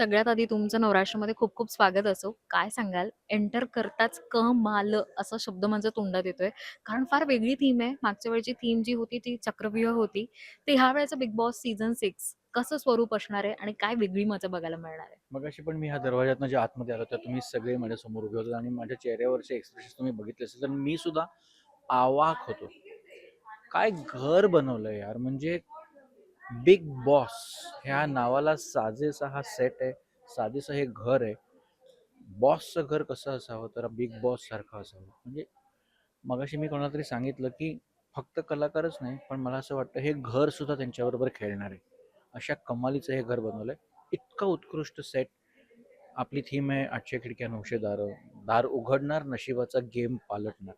सगळ्यात आधी तुमचं नवराष्ट्रामध्ये खूप खूप स्वागत असो. काय सांगाल? एंटर करताच क माल असा शब्द माझ्या तोंडात येतोय. कारण फार वेगळी थीम आहे. मागच्या वेळची थीम जी होती ती चक्रव्यूह होती. ते ह्या वेळेचं बिग बॉस सीझन सिक्स कसं स्वरूप असणार आहे आणि काय वेगळी मजा बघायला मिळणार आहे? मग अशी पण मी ह्या दरवाज्यातनं जे आतमध्ये आलो तर तुम्ही सगळे माझ्यासमोर उभे होते आणि माझ्या चेहऱ्यावरचे एक्सप्रेशन तुम्ही बघितले असेल तर मी सुद्धा आवाक होतो काय घर बनवलं यार म्हणजे बिग बॉस ह्या नावाला साजेसा हा सेट आहे साजेसं हे घर आहे. बॉसचं घर कसं असावं? तर बिग बॉस सारखं असावं. म्हणजे मगाशी मी कोणाला तरी सांगितलं की फक्त कलाकारच नाही पण मला असं वाटतं हे घर सुद्धा त्यांच्याबरोबर खेळणार आहे. अशा कमालीचं हे घर बनवलं आहे इतकं उत्कृष्ट सेट आपली थीम आहे आठशे खिडक्या नऊशे दारं. दार उघडणार नशिबाचा गेम पालटणार.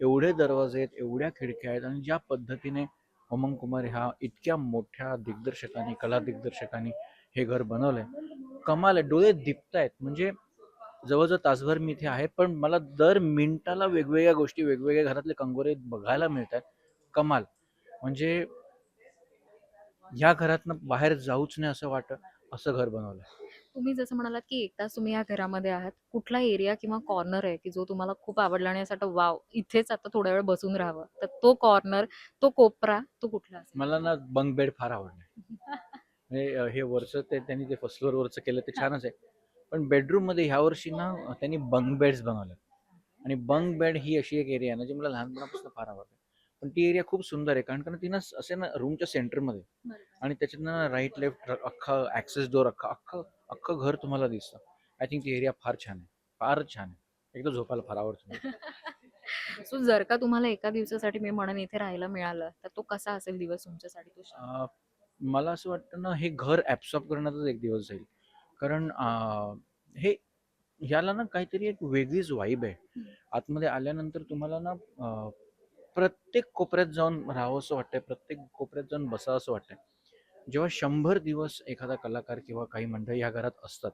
एवढे दरवाजे आहेत एवढ्या खिडक्या आहेत आणि ज्या पद्धतीने उमंग कुमार ह्या इतक्या मोठ्या दिग्दर्शकांनी कला दिग्दर्शकांनी हे घर बनवलंय. कमाल आहे. डोळे दिपत आहेत म्हणजे जवळजवळ तासभर मी इथे आहे पण मला दर मिनिटाला वेगवेगळ्या गोष्टी वेगवेगळ्या घरातले कंगोरे बघायला मिळत आहेत कमाल. म्हणजे ह्या घरातनं बाहेर जाऊच नाही असं वाटत असं घर बनवलंय. तुम्ही जसं म्हणालात की एक तास तुम्ही या घरामध्ये आहात. कुठला एरिया किंवा कॉर्नर आहे की जो तुम्हाला खूप आवडला आणि असं वाटतं वॉव! इथेच आता थोडा वेळ बसून राहावं. तर तो कॉर्नर, तो कोपरा, तो कुठला असेल? मला ना बंक बेड फार आवडले म्हणजे अं, हे वरचं ते त्यांनी ते फर्स्ट फ्लोअर वरचं केलं ते छानच आहे पण बेडरूममध्ये ह्या वर्षी ना अं, त्यांनी बंक बेड्स बनवले आणि बंक बेड ही अशी एक एरिया आहे ना जी मला लहानपणापासून फार आवडते पण ती एरिया खूप सुंदर आहे. कारण कारण ती ना असे ना रूमच्या सेंटरमध्ये आणि त्याच्यातनं राईट लेफ्ट अख्खा ऍक्सेस डोर अख्खा अख्खं अख्खं घर तुम्हाला दिसतं. आय थिंक ती एरिया फार छान आहे. फारच छान आहे. एकदा झोपायला फार आवडतं सो जर का तुम्हाला एका दिवसासाठी मी म्हणेन इथे राहायला मिळालं, तर तो कसा असेल दिवस तुमच्यासाठी तो मला असं वाटतं ना हे घर ऍब्सॉर्ब करण्याचाच एक दिवस जाईल. कारण हे ह्याला ना काहीतरी एक वेगळीच वाईब आहे. आतमध्ये आल्यानंतर तुम्हाला ना प्रत्येक कोपऱ्यात जाऊन राहावं असं वाटतंय प्रत्येक कोपऱ्यात जाऊन बसावं असं वाटतंय. जेव्हा शंभर दिवस एखादा कलाकार किंवा काही मंडळी ह्या घरात असतात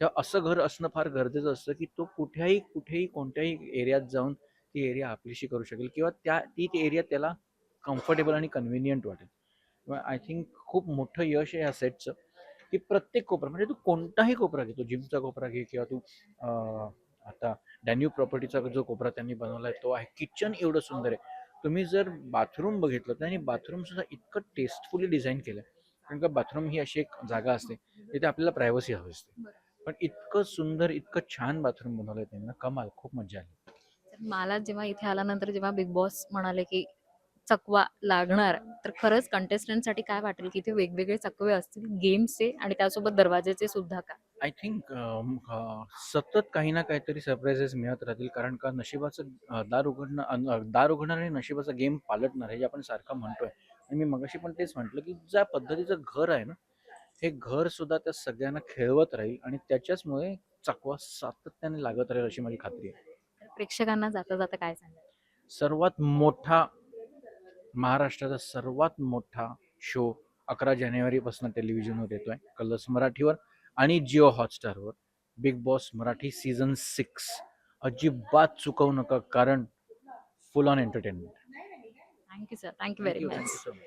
तेव्हा असं घर असणं फार गरजेचं असतं की तो कुठेही कुठेही कोणत्याही एरियात जाऊन ती एरिया आपलीशी करू शकेल किंवा त्या ती ती एरिया त्याला कम्फर्टेबल आणि कन्व्हिनियंट वाटेल. आय थिंक खूप मोठं यश आहे या सेटचं की प्रत्येक कोपरा म्हणजे तू कोणताही कोपरा घे तू जिमचा कोपरा घे किंवा तू आता डॅन्यू प्रॉपर्टीचा जो कोपरा त्यांनी बनवलाय तो आहे किचन एवढं सुंदर आहे. तुम्ही जर बाथरूम बघितलं तर आणि बाथरूम सुद्धा इतकं टेस्टफुली डिझाईन केलं कारण का बाथरूम ही अशी एक जागा असते जिथे आपल्याला प्रायव्हसी हवी असते. पण इतकं सुंदर इतकं छान बाथरूम बनवलंय त्यांना कमाल खूप मजा आली. मला जेव्हा इथे आल्यानंतर जेव्हा बिग बॉस म्हणाले की चकवा लागणार, तर खरंच कंटेस्टंटसाठी काय वाटेल की इथे वेगवेगळे चकवे असतील गेम्सचे आणि त्यासोबत दरवाजेचे सुद्धा का? आय थिंक सतत काही ना काहीतरी सरप्राईजेस मिळत राहतील. कारण का नशिबाचं दार उघडणं दार उघडणार आणि नशिबाचा गेम पालटणार हे जे आपण सारखं म्हणतोय. आणि मी मगाशी पण तेच म्हटलं की ज्या पद्धतीचं घर आहे ना हे घर सुद्धा त्या सगळ्यांना खेळवत राहील आणि त्याच्याचमुळे चकवा सातत्याने लागत राहील अशी माझी खात्री आहे. प्रेक्षकांना जाता जाता काय सांगाल? सर्वात मोठा महाराष्ट्राचा सर्वात मोठा शो अकरा जानेवारीपासून टेलिव्हिजनवर येतोय. कलर्स मराठीवर. आणि Jio हॉटस्टारवर Bigg Boss Marathi season six अजिबात चुकवू नका कारण full on entertainment thank you sir. Thank you very much.